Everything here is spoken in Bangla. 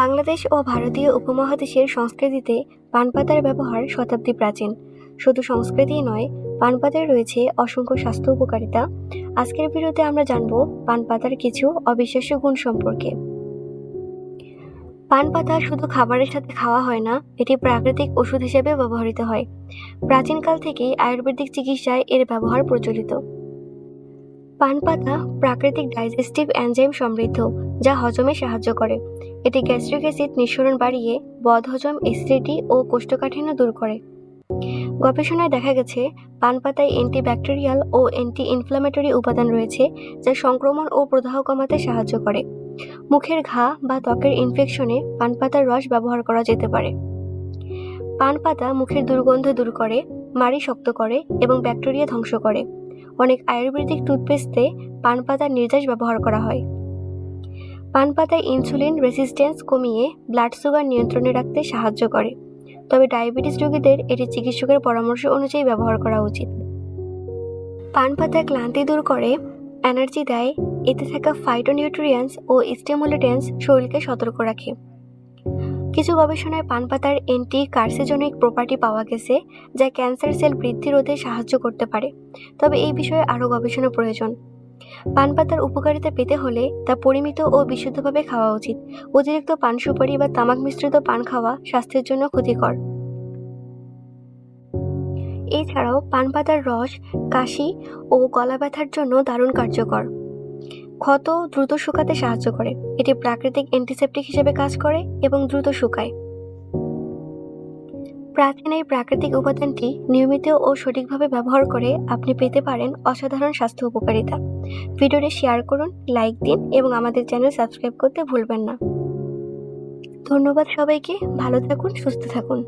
বাংলাদেশ ও ভারতীয় উপমহাদেশের সংস্কৃতিতে পান পাতার ব্যবহার শতাব্দী প্রাচীন। শুধু সংস্কৃতিই নয় পান পাতায় রয়েছে অসংখ্য স্বাস্থ্য উপকারিতা। আজকের ভিডিওতে আমরা জানব পান পাতার কিছু অবিশ্বাস্য গুণ সম্পর্কে। পান পাতা শুধু খাবারের সাথে খাওয়া হয় না, এটি প্রাকৃতিক ওষুধ হিসেবে ব্যবহৃত হয়। প্রাচীনকাল থেকেই আয়ুর্বেদিক চিকিৎসায় এর ব্যবহার প্রচলিত। পান পাতা প্রাকৃতিক ডাইজেস্টিভ এনজাইম সমৃদ্ধ, যা হজমে সাহায্য করে। এটি গ্যাস্ট্রিক অ্যাসিড নিঃসরণ বাড়িয়ে বদহজম অ্যাসিডিটি ও কোষ্ঠকাঠিন্য দূর করে। গবেষণায় দেখা গেছে পান পাতায় অ্যান্টিব্যাকটেরিয়াল ও অ্যান্টি ইনফ্লামেটরি উপাদান রয়েছে যা সংক্রমণ ও প্রদাহ কমাতে সাহায্য করে। মুখের ঘা বা ত্বকের ইনফেকশনে পান পাতার রস ব্যবহার করা যেতে পারে। পান পাতা মুখের দুর্গন্ধ দূর করে, মাড়ি শক্ত করে এবং ব্যাকটেরিয়া ধ্বংস করে। অনেক আয়ুর্বেদিক টুথপেস্টে পান পাতার নির্যাস ব্যবহার করা হয়। পান পাতায় ইনসুলিন রেসিস্ট্যান্স কমিয়ে ব্লাড সুগার নিয়ন্ত্রণে রাখতে সাহায্য করে। তবে ডায়াবেটিস রোগীদের এটি চিকিৎসকের পরামর্শ অনুযায়ী ব্যবহার করা উচিত। পান পাতা ক্লান্তি দূর করে, এনার্জি দেয়, এতে থাকা ফাইটোনিউট্রিয়েন্টস ও স্টিমুলেটেন্স শরীরকে সতর্ক রাখে। কিছু গবেষণায় পান পাতার অ্যান্টি কার্সিজনিক প্রপার্টি পাওয়া গেছে, যা ক্যান্সার সেল বৃদ্ধি রোধে সাহায্য করতে পারে। তবে এই বিষয়ে আরও গবেষণা প্রয়োজন। পান পাতার উপকারিতা পেতে হলে তা পরিমিত ও বিশুদ্ধভাবে খাওয়া উচিত। অতিরিক্ত পান সুপারি বা তামাক মিশ্রিত পান খাওয়া স্বাস্থ্যের জন্য ক্ষতিকর। এছাড়াও পান পাতার রস, কাশি ও গলা ব্যথার জন্য দারুণ কার্যকর। ক্ষত দ্রুত শুকাতে সাহায্য করে। এটি প্রাকৃতিক অ্যান্টিসেপ্টিক হিসেবে কাজ করে এবং দ্রুত শুকায়। প্রাচীন এই প্রাকৃতিক উপাদানটি নিয়মিত ও সঠিকভাবে ব্যবহার করে আপনি পেতে পারেন অসাধারণ স্বাস্থ্য উপকারিতা। ভিডিওটি শেয়ার করুন, লাইক দিন এবং আমাদের চ্যানেল সাবস্ক্রাইব করতে ভুলবেন না। ধন্যবাদ সবাইকে, ভালো থাকুন, সুস্থ থাকুন।